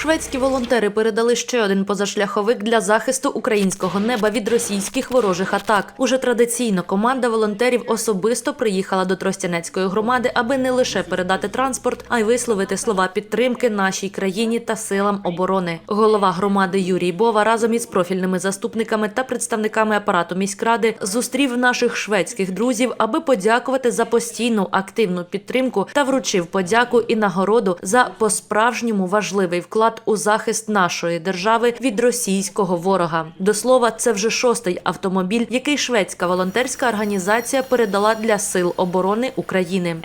Шведські волонтери передали ще один позашляховик для захисту українського неба від російських ворожих атак. Уже традиційно команда волонтерів особисто приїхала до Тростянецької громади, аби не лише передати транспорт, а й висловити слова підтримки нашій країні та силам оборони. Голова громади Юрій Бова разом із профільними заступниками та представниками апарату міськради зустрів наших шведських друзів, аби подякувати за постійну активну підтримку та вручив подяку і нагороду за по-справжньому важливий вклад у захист нашої держави від російського ворога. До слова, це вже шостий автомобіль, який шведська волонтерська організація передала для сил оборони України.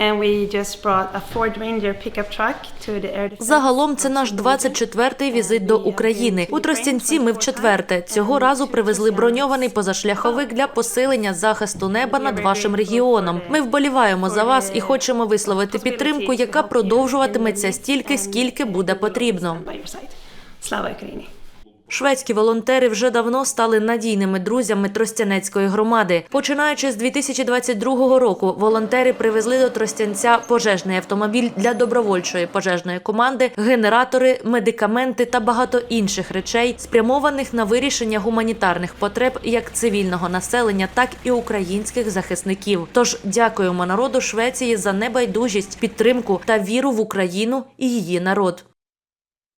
Загалом це наш 24-й візит до України. У Тростянці ми вчетверте. Цього разу привезли броньований позашляховик для посилення захисту неба над вашим регіоном. Ми вболіваємо за вас і хочемо висловити підтримку, яка продовжуватиметься стільки, скільки буде потрібно. Слава Україні! Шведські волонтери вже давно стали надійними друзями Тростянецької громади. Починаючи з 2022 року, волонтери привезли до Тростянця пожежний автомобіль для добровольчої пожежної команди, генератори, медикаменти та багато інших речей, спрямованих на вирішення гуманітарних потреб як цивільного населення, так і українських захисників. Тож дякуємо народу Швеції за небайдужість, підтримку та віру в Україну і її народ.